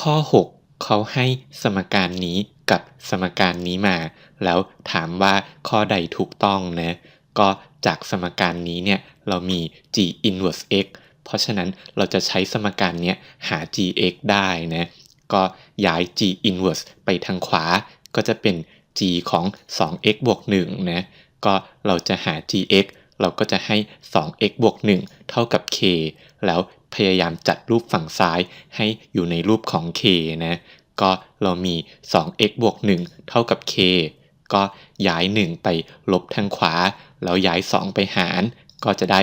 ข้อ 6 เขาให้สมการนี้กับสมการนี้มา แล้วถามว่าข้อใดถูกต้องนะก็จากสมการนี้เนี่ยเรามี g inverse x เพราะฉะนั้นเราจะใช้สมการเนี้ยหา gx ได้นะก็ย้าย g inverse ไปทางขวา ก็จะเป็น g ของ 2x บวก1นะก็เราจะหา gx เราก็จะให้ 2x บวก1 เท่ากับ k แล้วพยายามจัดรูปฝั่งซ้ายให้อยู่ในรูปของ k นะ ก็เรามี 2x บวก1 เท่ากับ k ก็ย้าย 1 ไปลบทางขวา แล้วย้าย 2 ไปหาร ก็จะได้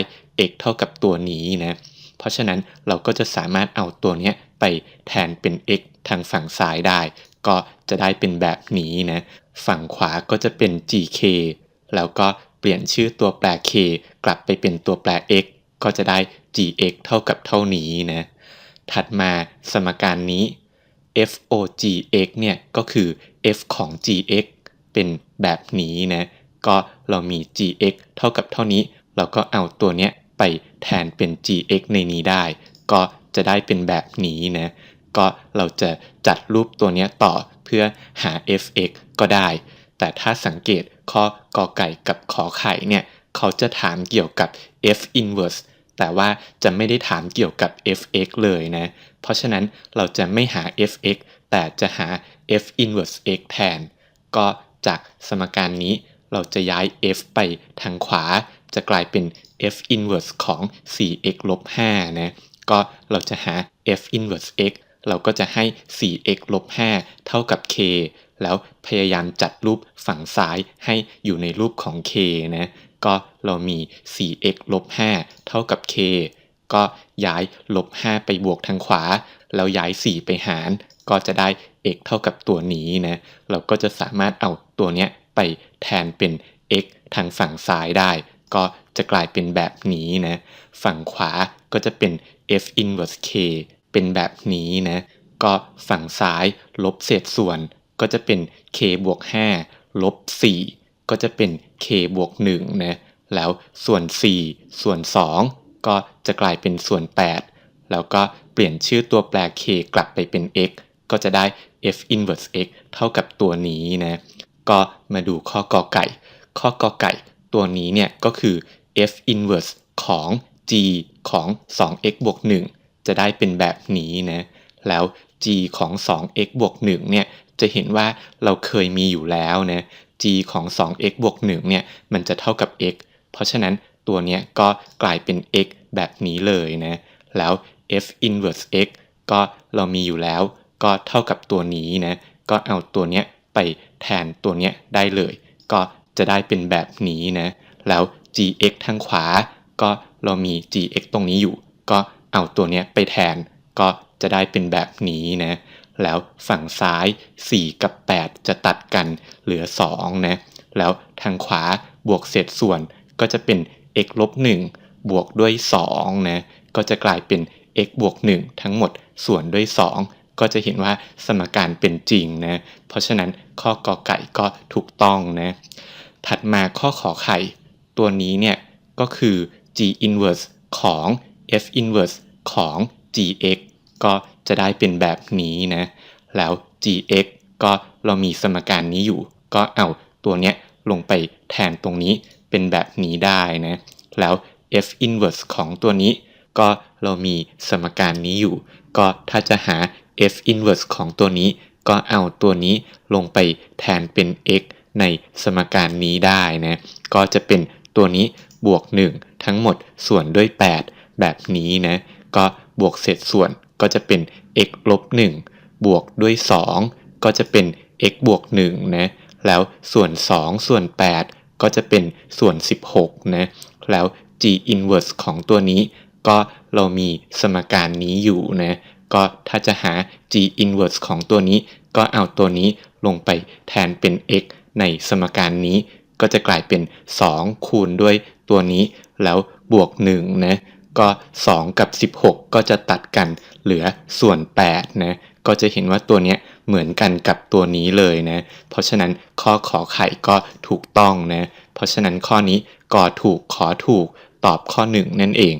x เท่ากับตัวนี้นะ เพราะฉะนั้นเราก็จะสามารถเอาตัวนี้ไปแทนเป็น x ทางฝั่งซ้ายได้ ก็จะได้เป็นแบบนี้นะ ฝั่งขวาก็จะเป็น gk แล้วก็ ปลี่ยนชื่อตัวแปร k กลับไปเป็นตัวแปร x ก็จะได้ gx เท่ากับเท่านี้นะ ถัดมาสมการนี้ fogx เนี่ยก็คือ f ของ gx เป็นแบบนี้นะ ก็เรามี gx เท่ากับเท่านี้ เราก็เอาตัวเนี้ยไปแทนเป็น gx ในนี้ได้ ก็จะได้เป็นแบบนี้นะ ก็เราจะจัดรูปตัวเนี้ยต่อเพื่อหา fx ก็ได้ แต่ถ้าสังเกตข้อกอไก่กับขอไข่เนี่ยเขาจะถามเกี่ยวกับ f inverse แต่ว่าจะไม่ได้ถามเกี่ยวกับ fx เลยนะ เพราะฉะนั้นเราจะไม่หา fx แต่จะหา f inverse x แทน ก็จากสมการนี้เราจะย้าย f ไปทางขวา จะกลายเป็น f inverse ของ 4x ลบ5นะ ก็เราจะหา f inverse x เราก็จะให้ 4x ลบ5เท่ากับ k แล้วพยายามจัดรูปฝั่งซ้ายให้อยู่ในรูปของ k นะ ก็เรามี 4x ลบ 5 เท่ากับ k ก็ย้ายลบ 5 ไปบวกทางขวา แล้วย้าย 4 ไปหาร ก็จะได้ x เท่ากับตัวนี้นะ เราก็จะสามารถเอาตัวเนี้ยไปแทนเป็น x ทางฝั่งซ้ายได้ ก็จะกลายเป็นแบบนี้นะ ฝั่งขวาก็จะเป็น f inverse k เป็นแบบนี้นะ ก็ฝั่งซ้ายลบเศษส่วน ก็จะเป็น k บวก5ลบ4ก็จะเป็น k บวก1นะแล้วส่วน 4 ส่วน 2 ก็จะกลายเป็นส่วน 8 แล้วก็เปลี่ยนชื่อตัวแปร k กลับไปเป็น x ก็จะได้ f inverse x เท่ากับตัวนี้นะ ก็มาดูข้อกอไก่ ข้อกอไก่ตัวนี้เนี่ยก็คือ f inverse ของ g ของ 2x บวก 1 จะได้เป็นแบบนี้นะ แล้ว g ของ 2x บวก 1 เนี่ย จะเห็นว่าเราเคยมีอยู่แล้วนะ g ของ 2x บวก1เนี่ยมันจะเท่ากับ x เพราะฉะนั้นตัวเนี้ยก็กลายเป็น x แบบนี้เลยนะ แล้ว f inverse x ก็เรามีอยู่แล้ว ก็เท่ากับตัวนี้นะ ก็เอาตัวเนี้ยไปแทนตัวเนี้ยได้เลย ก็จะได้เป็นแบบนี้นะ แล้ว gx ทางขวา ก็เรามี gx ตรงนี้อยู่ ก็เอาตัวเนี้ยไปแทน ก็จะได้เป็นแบบนี้นะ แล้วฝั่งซ้าย 4 กับ 8 จะตัดกันเหลือ2นะแล้วทางขวาบวกเศษส่วนก็จะเป็น x ลบ1บวกด้วย2นะก็จะกลายเป็น x บวก 1 ทั้งหมดส่วนด้วย 2 ก็จะเห็นว่าสมการเป็นจริงนะเพราะฉะนั้นข้อกอไก่ก็ถูกต้องนะถัดมาข้อขอไข่ ตัวนี้เนี่ยก็คือ g inverse ของ f inverse ของ gx ก็ จะได้เป็นแบบนี้นะ แล้ว gx ก็เรามีสมการนี้อยู่ ก็เอาตัวเนี้ยลงไปแทนตรงนี้เป็นแบบนี้ได้นะ แล้ว f inverse ของตัวนี้ ก็เรามีสมการนี้อยู่ ก็ถ้าจะหา f inverse ของตัวนี้ ก็เอาตัวนี้ลงไปแทนเป็น x ในสมการนี้ได้นะ ก็จะเป็นตัวนี้บวก 1 ทั้งหมดส่วนด้วย 8 แบบนี้นะ ก็บวกเศษส่วน ก็จะเป็น x ลบ1บวกด้วย 2 ก็จะเป็น x บวก1นะแล้วส่วน 2 ส่วน 8 ก็จะเป็นส่วน 16นะแล้ว g inverse ของตัวนี้ ก็เรามีสมการนี้อยู่นะก็ถ้าจะหา g inverse ของตัวนี้ ก็เอาตัวนี้ลงไปแทนเป็น x ในสมการนี้ ก็จะกลายเป็น 2 คูณด้วยตัวนี้ แล้วบวก1นะ ก็ 2 กับ 16 ก็จะตัดกันเหลือส่วน8นะก็จะเห็นว่าตัวเนี้ยเหมือนกันกับตัวนี้เลยนะ เพราะฉะนั้นข้อขอไข่ก็ถูกต้องนะ เพราะฉะนั้นข้อนี้ก่อถูกขอถูกตอบข้อ 1 นั่นเอง